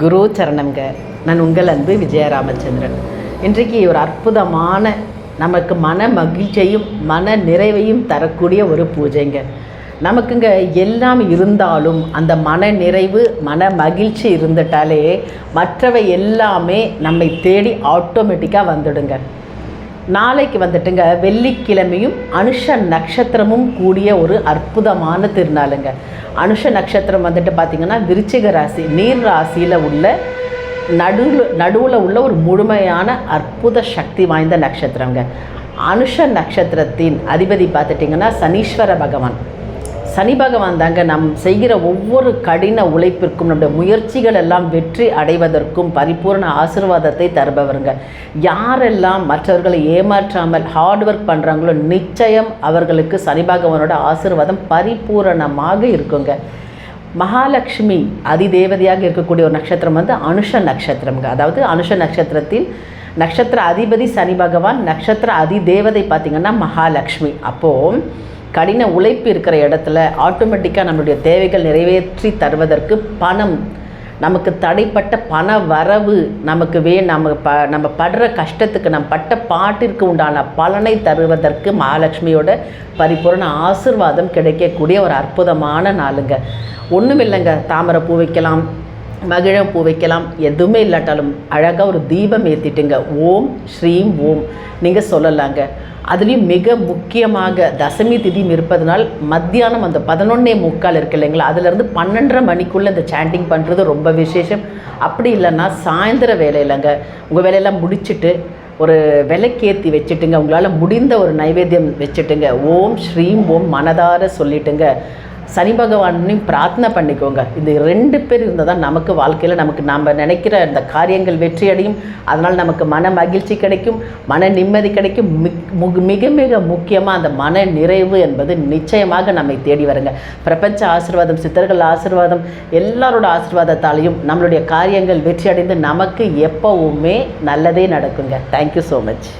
குரு சரணங்க நான் உங்கள் அன்பு விஜய ராமச்சந்திரன் இன்றைக்கு ஒரு அற்புதமான நமக்கு மன மகிழ்ச்சியையும் மன நிறைவையும் தரக்கூடிய ஒரு பூஜைங்க. நமக்குங்க எல்லாம் இருந்தாலும் அந்த மன நிறைவு மன மகிழ்ச்சி இருந்துட்டாலே மற்றவை எல்லாமே நம்மை தேடி ஆட்டோமேட்டிக்காக வந்துடுங்க. நாளைக்கு வந்துட்டுங்க வெள்ளிக்கிழமையும் அனுஷ நட்சத்திரமும் கூடிய ஒரு அற்புதமான திருநாளுங்க. அனுஷ நட்சத்திரம் வந்துட்டு பார்த்திங்கன்னா விருச்சிக ராசி நீர் ராசியில் உள்ள நடுவில் நடுவில் உள்ள ஒரு முழுமையான அற்புத சக்தி வாய்ந்த நட்சத்திரங்க. அனுஷ நட்சத்திரத்தின் அதிபதி பார்த்துட்டிங்கன்னா சனீஸ்வர பகவான். சனி பகவான் தாங்க நாம் செய்கிற ஒவ்வொரு கடின உழைப்பிற்கும் நம்முடைய முயற்சிகள் எல்லாம் வெற்றி அடைவதற்கும் பரிபூர்ண ஆசிர்வாதத்தை தருபவருங்க. யாரெல்லாம் மற்றவர்களை ஏமாற்றாமல் ஹார்ட் ஒர்க் பண்ணுறாங்களோ நிச்சயம் அவர்களுக்கு சனி பகவானோட ஆசீர்வாதம் பரிபூரணமாக இருக்குங்க. மகாலட்சுமி அதிதேவதையாக இருக்கக்கூடிய ஒரு நட்சத்திரம் வந்து அனுஷ நட்சத்திரம்ங்க. அதாவது அனுஷ நட்சத்திரத்தில் நட்சத்திர அதிபதி சனி பகவான் நட்சத்திர அதிதேவதை பார்த்திங்கன்னா மகாலட்சுமி. அப்போது கடின உழைப்பு இருக்கிற இடத்துல ஆட்டோமேட்டிக்காக நம்மளுடைய தேவைகள் நிறைவேற்றி தருவதற்கு பணம். நமக்கு தடைப்பட்ட பண வரவு நமக்கு வே நம்ம ப நம்ம படுற கஷ்டத்துக்கு நம்ம பட்ட பாட்டிற்கு உண்டான பலனை தருவதற்கு மகாலட்சுமியோட பரிபூர்ண ஆசிர்வாதம் கிடைக்கக்கூடிய ஒரு அற்புதமான நாளுங்க. ஒன்றும் இல்லைங்க தாமரை பூ வைக்கலாம் மகிழம் பூ வைக்கலாம் எதுவுமே இல்லாட்டாலும் அழகாக ஒரு தீபம் ஏற்றிட்டுங்க ஓம் ஸ்ரீம் ஓம். நீங்கள் சொல்லலாங்க. அதுலேயும் மிக முக்கியமாக தசமி திதியும் இருப்பதனால் மத்தியானம் அந்த பதினொன்னே முக்கால் இருக்கு இல்லைங்களா? அதுலேருந்து பன்னெண்டரை மணிக்குள்ளே இந்த சாண்டிங் பண்ணுறது ரொம்ப விசேஷம். அப்படி இல்லைன்னா சாயந்தர வேலையிலங்க உங்கள் வேலையெல்லாம் முடிச்சுட்டு ஒரு விலைக்கேற்றி வச்சுட்டுங்க உங்களால் முடிந்த ஒரு நைவேத்தியம் வச்சுட்டுங்க. ஓம் ஸ்ரீம் ஓம் மனதார சொல்லிட்டுங்க. சனி பகவானையும் பிரார்த்தனை பண்ணிக்கோங்க. இந்த ரெண்டு பேர் இருந்தால் தான் நமக்கு வாழ்க்கையில் நமக்கு நம்ம நினைக்கிற அந்த காரியங்கள் வெற்றி அடையும் அதனால் நமக்கு மன மகிழ்ச்சி கிடைக்கும் மன நிம்மதி கிடைக்கும். மிக் மிக மிக முக்கியமாக அந்த மன நிறைவு என்பது நிச்சயமாக நம்மை தேடி வருங்க. பிரபஞ்ச ஆசீர்வாதம் சித்தர்கள் ஆசிர்வாதம் எல்லாரோட ஆசீர்வாதத்தாலையும் நம்மளுடைய காரியங்கள் வெற்றி அடைந்து நமக்கு எப்போவுமே நல்லதே நடக்குங்க. Thank you so much